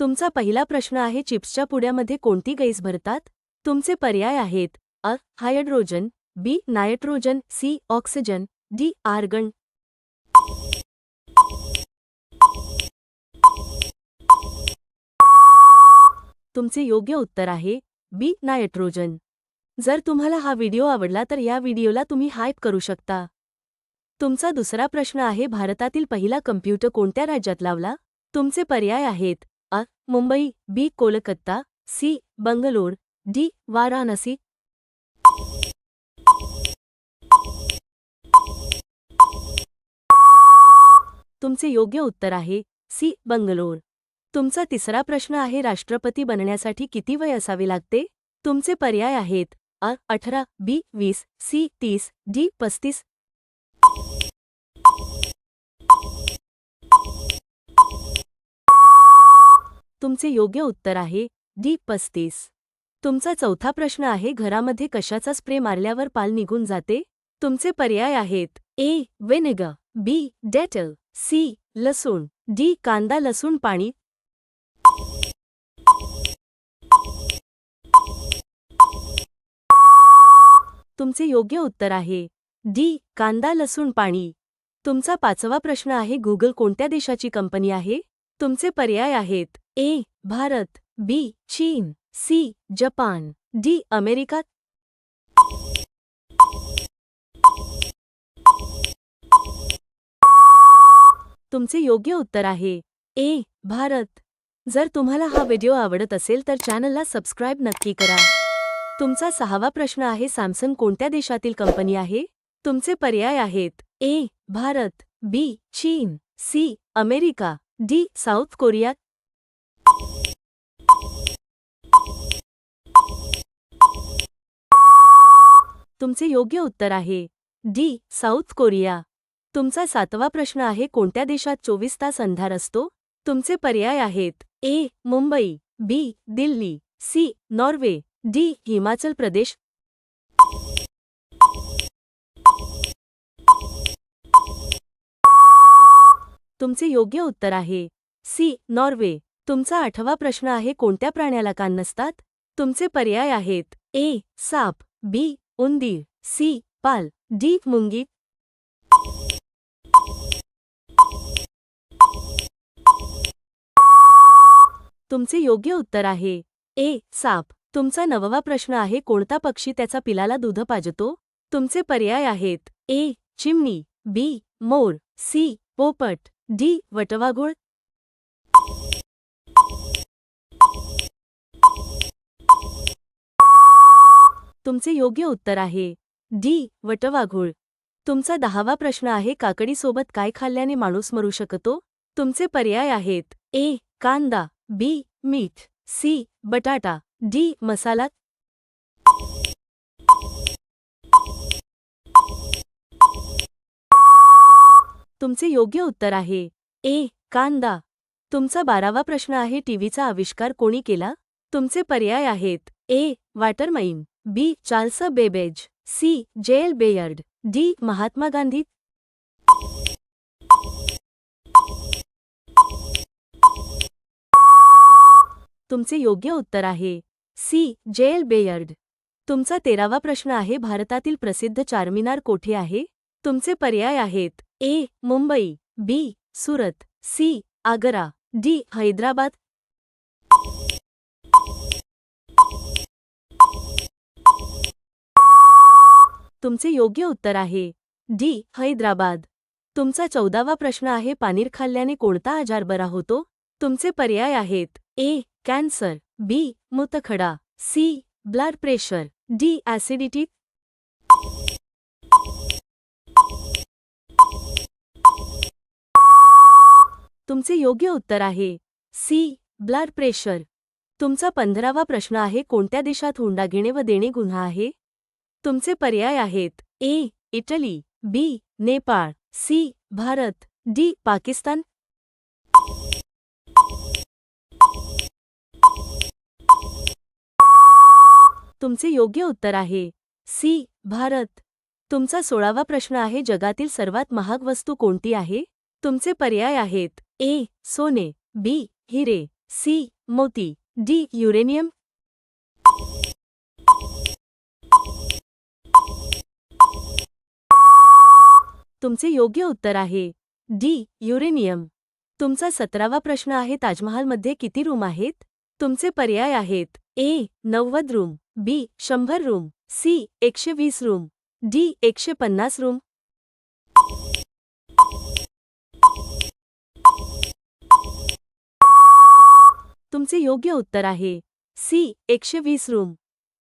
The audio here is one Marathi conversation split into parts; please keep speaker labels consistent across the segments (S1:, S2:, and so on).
S1: तुमचा पहिला प्रश्न आहे चिप्सच्या पुड्यामध्ये कोणती गैस भरतात? तुमचे पर्याय आहेत अ hydrogen B nitrogen C oxygen D argon. तुमचे योग्य उत्तर आहे बी नायट्रोजन. जर तुम्हाला हा व्हिडिओ आवडला तर या व्हिडिओला तुम्ही हाईप करू शकता. तुमचा दुसरा प्रश्न आहे भारतातील पहिला कम्प्युटर कोणत्या राज्यात लावला? तुमचे पर्याय आहेत Mumbai B Kolkata C Bangalore D Varanasi. तुमचे योग्य उत्तर आहे सी बंगलोर. तुमचा तिसरा प्रश्न आहे राष्ट्रपती बनण्यासाठी किती वय असावे लागते? तुमचे पर्याय आहेत अ अठरा बी वीस सी तीस डी पस्तीस तुमचे योग्य उत्तर आहे डी पस्तीस. तुमचा चौथा प्रश्न आहे घरामध्ये कशाचा स्प्रे मारल्यावर पाल निघून जाते? तुमचे पर्याय आहेत A vinegar B Dettol C लसूण डी कांदा लसूण पाणी. तुमचे योग्य उत्तर आहे डी कांदा लसूण पाणी. तुमचा पाचवा प्रश्न आहे गुगल कोणत्या देशाची कंपनी आहे? तुमचे पर्याय आहेत ए भारत बी चीन सी जपान डी अमेरिका. तुमचे योग्य उत्तर आहे. ए भारत. जर तुम्हाला हा व्हिडिओ आवडत असेल तर चॅनलला सबस्क्राईब नक्की करा. तुमचा सहावा प्रश्न आहे सॅमसंग कोणत्या देशातील कंपनी आहे? तुमचे पर्याय आहेत. ए भारत. बी चीन. C America. D South Korea. तुमचे योग्य उत्तर आहे. डी. South Korea. तुमचा सातवा प्रश्न आहे कोणत्या देशात चोवीस तास अंधार असतो? तुमचे पर्याय आहेत A. Mumbai B. Delhi C. Norway D. Himachal Pradesh. तुमचे योग्य उत्तर आहे सी. नॉर्वे. तुमचा आठवा प्रश्न आहे कोणत्या प्राण्याला कान नसतात? तुमचे पर्याय आहेत ए. साप बी. उंदीर सी पाल डी मुंगी. तुमचे योग्य उत्तर आहे. ए साप. तुमचा नववा प्रश्न आहे कोणता पक्षी त्याचा पिलाला दूध पाजतो? तुमचे पर्याय आहेत. ए चिमणी. बी मोर. सी पोपट. डी वटवाघूळ. तुमचे योग्य उत्तर आहे. डी. वटवाघूळ. तुमचा दहावा प्रश्न आहे काकडीसोबत काय खाल्ल्याने माणूस मरू शकतो? तुमचे पर्याय आहेत ए. कांदा बी. मीठ सी. बटाटा डी. मसाला. तुमचे योग्य उत्तर आहे ए. कांदा. तुमचा बारावा प्रश्न आहे टीव्हीचा आविष्कार कोणी केला? तुमचे पर्याय आहेत ए. वाटरमाईन बी. Charles Babbage C. Gel Baird D. Mahatma Gandhi. तुमचे योग्य उत्तर आहे. सी. जेल बेयर्ड. तुमचा तेरावा प्रश्न आहे. भारतातील प्रसिद्ध चारमिनार कोठे आहे? तुमचे पर्याय आहेत. A. Mumbai B. Surat C. Agra D. Hyderabad तुमचे योग्य उत्तर आहे. डी. हैदराबाद. तुमचा चौदावा प्रश्न आहे पानीर खाल्ल्याने कोणता आजार बरा होतो? तुमचे पर्याय आहेत. A. Cancer. B. मुतखडा. C. Blood pressure. D. Acidity. तुमचे योग्य उत्तर आहे. सी. Blood pressure. तुमचा पंधरावा प्रश्न आहे कोणत्या देशात हुंडा घेणे व देणे गुन्हा आहे? तुमचे पर्याय आहेत. A Italy. B Nepal. C Bharat. D Pakistan. तुमचे योग्य उत्तर आहे. सी भारत. तुमचा सोळावा प्रश्न आहे जगातील सर्वात महाग वस्तू कोणती आहे? तुमचे पर्याय आहेत. ए सोने. बी हिरे. सी मोती. D uranium. तुमचे योग्य उत्तर आहे. D uranium. तुमचा सतरावा प्रश्न आहे ताजमहालमध्ये किती रूम आहेत? तुमचे पर्याय आहेत. ए नव्वद रूम. बी शंभर रूम. सी एकशे वीस रूम. डी एकशे पन्नास रूम. तुमचे योग्य उत्तर आहे. सी एकशे वीस रूम.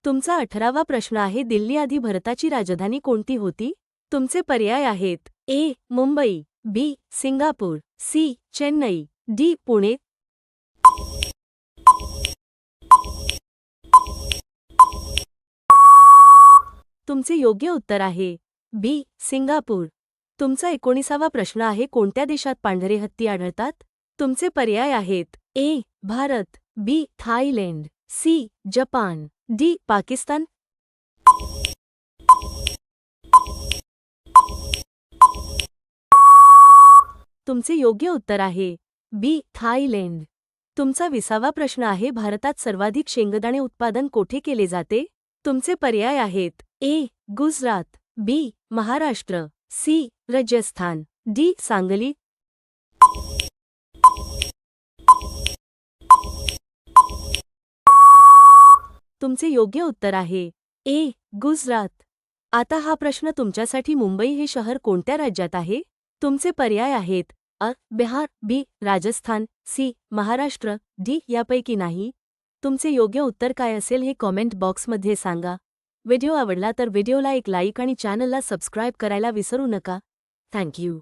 S1: तुमचा अठरावा प्रश्न आहे दिल्ली आधी भारताची राजधानी कोणती होती? तुमचे पर्याय आहेत. A Mumbai B Singapore C Chennai D Pune. तुमचे योग्य उत्तर आहे. B Singapore. तुमचा एकोणीसावा प्रश्न आहे कोणत्या देशात पांढरे हत्ती आढळतात? तुमचे पर्याय आहेत. A Bharat. B Thailand. C Japan. D Pakistan. तुमचे योग्य उत्तर आहे. बी. थायलंड. तुमचा विसावा प्रश्न आहे भारतात सर्वाधिक शेंगदाणे उत्पादन कोठे केले जाते? तुमचे पर्याय आहेत. A. Gujarat. B. Maharashtra. C. Rajasthan. D. Sangli. तुमचे योग्य उत्तर आहे. ए. गुजरात. आता हा प्रश्न तुमच्यासाठी मुंबई हे शहर कोणत्या राज्यात आहे? तुमचे पर्याय आहेत. अ Bihar B Rajasthan C Maharashtra D यापैकी नाही. तुमचे योग्य उत्तर काय असेल हे कॉमेंट बॉक्समध्ये सांगा. व्हिडिओ आवडला तर व्हिडिओला एक लाईक आणि चॅनलला सबस्क्राईब करायला विसरू नका. थँक्यू